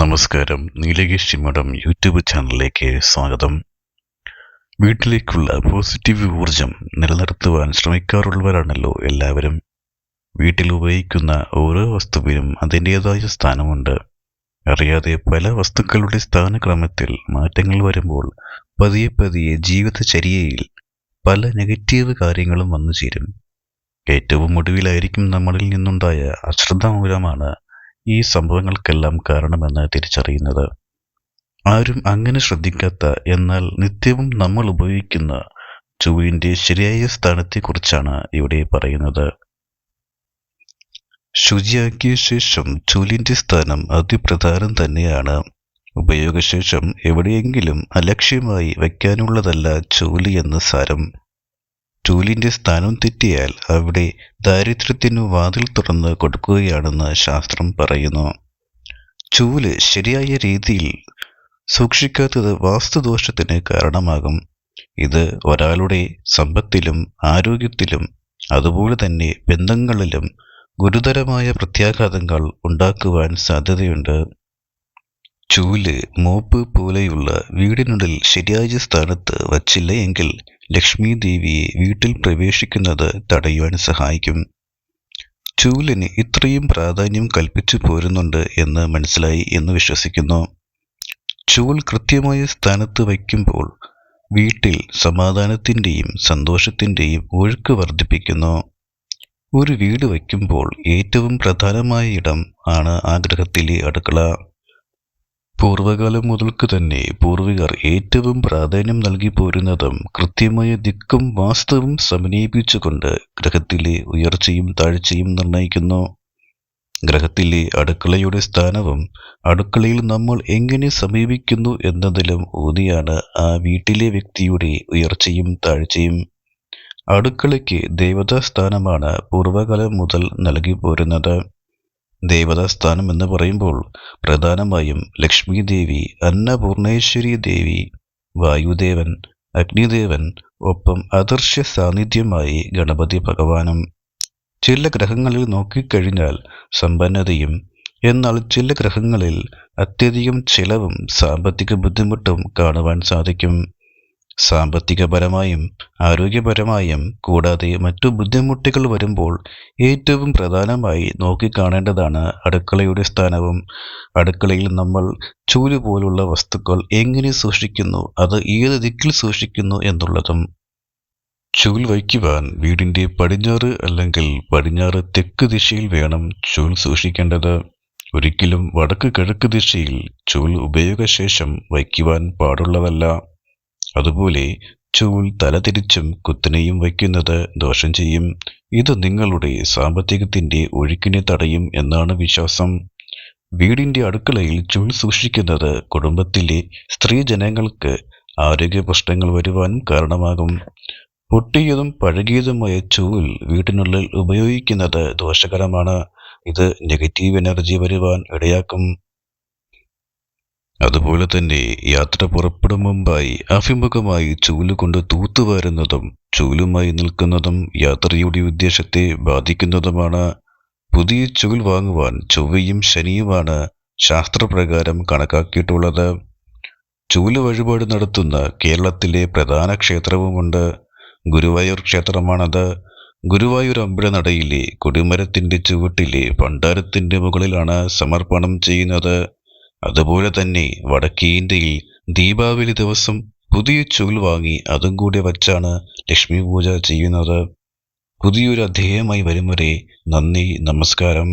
നമസ്കാരം. നീലകേഷ് ചിമ്മടം യൂട്യൂബ് ചാനലിലേക്ക് സ്വാഗതം. വീട്ടിലേക്കുള്ള പോസിറ്റീവ് ഊർജം നിലനിർത്തുവാൻ ശ്രമിക്കാറുള്ളവരാണല്ലോ എല്ലാവരും. വീട്ടിൽ ഉപയോഗിക്കുന്ന ഓരോ വസ്തുവിനും അതിന്റേതായ സ്ഥാനമുണ്ട്. അറിയാതെ പല വസ്തുക്കളുടെ സ്ഥാനക്രമത്തിൽ മാറ്റങ്ങൾ വരുമ്പോൾ പതിയെ പതിയെ ജീവിതചര്യയിൽ പല നെഗറ്റീവ് കാര്യങ്ങളും വന്നു ചേരും ഏറ്റവും ഒടുവിലായിരിക്കും നമ്മളിൽ നിന്നുണ്ടായ അശ്രദ്ധ മൂലമാണ് ഈ സംഭവങ്ങൾക്കെല്ലാം കാരണമെന്ന് തിരിച്ചറിയുന്നത്. ആരും അങ്ങനെ ശ്രദ്ധിക്കാത്ത എന്നാൽ നിത്യവും നമ്മൾ ഉപയോഗിക്കുന്ന ചുവിന്റെ ശരിയായ സ്ഥാനത്തെക്കുറിച്ചാണ് ഇവിടെ പറയുന്നത്. ശുചിയാക്കിയ ശേഷം ചൂലിന്റെ സ്ഥാനം അതിപ്രധാനം തന്നെയാണ്. ഉപയോഗശേഷം എവിടെയെങ്കിലും അലക്ഷ്യമായി വയ്ക്കാനുള്ളതല്ല ചൂലി എന്ന സാരം. ചൂലിന്റെ സ്ഥാനം തെറ്റിയാൽ അവിടെ ദാരിദ്ര്യത്തിനു വാതിൽ തുറന്ന് കൊടുക്കുകയാണെന്ന് ശാസ്ത്രം പറയുന്നു. ചൂൽ ശരിയായ രീതിയിൽ സൂക്ഷിക്കാത്തത് വാസ്തുദോഷത്തിന് കാരണമാകും. ഇത് ഒരാളുടെ സമ്പത്തിലും ആരോഗ്യത്തിലും അതുപോലെ തന്നെ ബന്ധങ്ങളിലും ഗുരുതരമായ പ്രത്യാഘാതങ്ങൾ ഉണ്ടാക്കുവാൻ സാധ്യതയുണ്ട്. ചൂൽ മോപ്പ് പോലെയുള്ള വീടിനുള്ളിൽ ശരിയായ സ്ഥാനത്ത് വച്ചില്ല എങ്കിൽ ലക്ഷ്മി ദേവിയെ വീട്ടിൽ പ്രവേശിക്കുന്നത് തടയുവാൻ സഹായിക്കും. ചൂലിന് ഇത്രയും പ്രാധാന്യം കൽപ്പിച്ചു പോരുന്നുണ്ട് എന്ന് മനസ്സിലായി എന്ന് വിശ്വസിക്കുന്നു. ചൂൽ കൃത്യമായ സ്ഥാനത്ത് വയ്ക്കുമ്പോൾ വീട്ടിൽ സമാധാനത്തിന്റെയും സന്തോഷത്തിന്റെയും ഒഴുക്ക് വർദ്ധിപ്പിക്കുന്നു. ഒരു വീട് വയ്ക്കുമ്പോൾ ഏറ്റവും പ്രധാനമായ ഇടം ആണ് ആഗ്രഹത്തിലെ അടുക്കള. പൂർവകാലം മുതൽക്ക് തന്നെ പൂർവികർ ഏറ്റവും പ്രാധാന്യം നൽകി പോരുന്നതും കൃത്യമായ ദിക്കും വാസ്തവും സമന്വയിപ്പിച്ചുകൊണ്ട് ഗ്രഹത്തിലെ ഉയർച്ചയും താഴ്ചയും നിർണയിക്കുന്നു ഗ്രഹത്തിലെ അടുക്കളയുടെ സ്ഥാനവും അടുക്കളയിൽ നമ്മൾ എങ്ങനെ സമീപിക്കുന്നു എന്നതിലും ഊന്നിയാണ് ആ വീട്ടിലെ വ്യക്തിയുടെ ഉയർച്ചയും താഴ്ചയും. അടുക്കളയ്ക്ക് ദേവതാസ്ഥാനമാണ് പൂർവകാലം മുതൽ നൽകി പോരുന്നത്. ദേവതാസ്ഥാനം എന്ന് പറയുമ്പോൾ പ്രധാനമായും ലക്ഷ്മി ദേവി അന്നപൂർണേശ്വരി ദേവി വായുദേവൻ അഗ്നിദേവൻ ഒപ്പം അദർശ്യ സാന്നിധ്യമായി ഗണപതി ഭഗവാനും. ചില ഗ്രഹങ്ങളിൽ നോക്കിക്കഴിഞ്ഞാൽ സമ്പന്നതയും എന്നാൽ ചില ഗ്രഹങ്ങളിൽ അത്യധികം ചിലവും സാമ്പത്തിക ബുദ്ധിമുട്ടും കാണുവാൻ സാധിക്കും. സാമ്പത്തികപരമായും ആരോഗ്യപരമായും കൂടാതെ മറ്റു ബുദ്ധിമുട്ടുകൾ വരുമ്പോൾ ഏറ്റവും പ്രധാനമായി നോക്കിക്കാണേണ്ടതാണ് അടുക്കളയുടെ സ്ഥാനവും. അടുക്കളയിൽ നമ്മൾ ചൂൽ പോലുള്ള വസ്തുക്കൾ എങ്ങനെ സൂക്ഷിക്കുന്നു? അത് ഏത് ദിക്കിൽ സൂക്ഷിക്കുന്നു എന്നുള്ളതും. ചൂൽ വയ്ക്കുവാൻ വീടിന്റെ പടിഞ്ഞാറ് അല്ലെങ്കിൽ പടിഞ്ഞാറ് തെക്ക് ദിശയിൽ വേണം ചൂൽ സൂക്ഷിക്കേണ്ടത്. ഒരിക്കലും വടക്ക് കിഴക്ക് ദിശയിൽ ചൂൽ ഉപയോഗശേഷം വയ്ക്കുവാൻ പാടുള്ളതല്ല. അതുപോലെ ചൂൽ തലതിരിച്ചും കുത്തിനെയും വയ്ക്കുന്നത് ദോഷം ചെയ്യും. ഇത് നിങ്ങളുടെ സാമ്പത്തികത്തിന്റെ ഒഴുക്കിനെ തടയും എന്നാണ് വിശ്വാസം. വീടിന്റെ അടുക്കളയിൽ ചൂൽ സൂക്ഷിക്കുന്നത് കുടുംബത്തിലെ സ്ത്രീജനങ്ങൾക്ക് ആരോഗ്യ പ്രശ്നങ്ങൾ വരുവാൻ കാരണമാകും. പൊട്ടിയതും പഴകിയതുമായ ചൂൽ വീട്ടിനുള്ളിൽ ഉപയോഗിക്കുന്നത് ദോഷകരമാണ്. ഇത് നെഗറ്റീവ് എനർജി വരുവാൻ ഇടയാക്കും. അതുപോലെ തന്നെ യാത്ര പുറപ്പെടും മുമ്പായി അഭിമുഖമായി ചൂലുകൊണ്ട് തൂത്തുവാരുന്നതും ചൂലുമായി നിൽക്കുന്നതും യാത്രയുടെ ഉദ്ദേശത്തെ ബാധിക്കുന്നതുമാണ്. പുതിയ ചൂൽ വാങ്ങുവാൻ ചൊവ്വയും ശനിയുമാണ് ശാസ്ത്രപ്രകാരം കണക്കാക്കിയിട്ടുള്ളത്. ചൂൽ വഴിപാട് നടത്തുന്ന കേരളത്തിലെ പ്രധാന ക്ഷേത്രവുമുണ്ട്. ഗുരുവായൂർ ക്ഷേത്രമാണത്. ഗുരുവായൂർ അമ്പലനടയിലെ കൊടിമരത്തിന്റെ ചുവട്ടിലെ ഭണ്ഡാരത്തിന്റെ മുകളിലാണ് സമർപ്പണം ചെയ്യുന്നത്. അതുപോലെ തന്നെ വടക്കേ ഇന്ത്യയിൽ ദീപാവലി ദിവസം പുതിയ ചൂൽ വാങ്ങി അതും കൂടി വച്ചാണ് ലക്ഷ്മി പൂജ ചെയ്യുന്നത്. പുതിയൊരു അധ്യായമായി വരും വരെ നന്ദി നമസ്കാരം.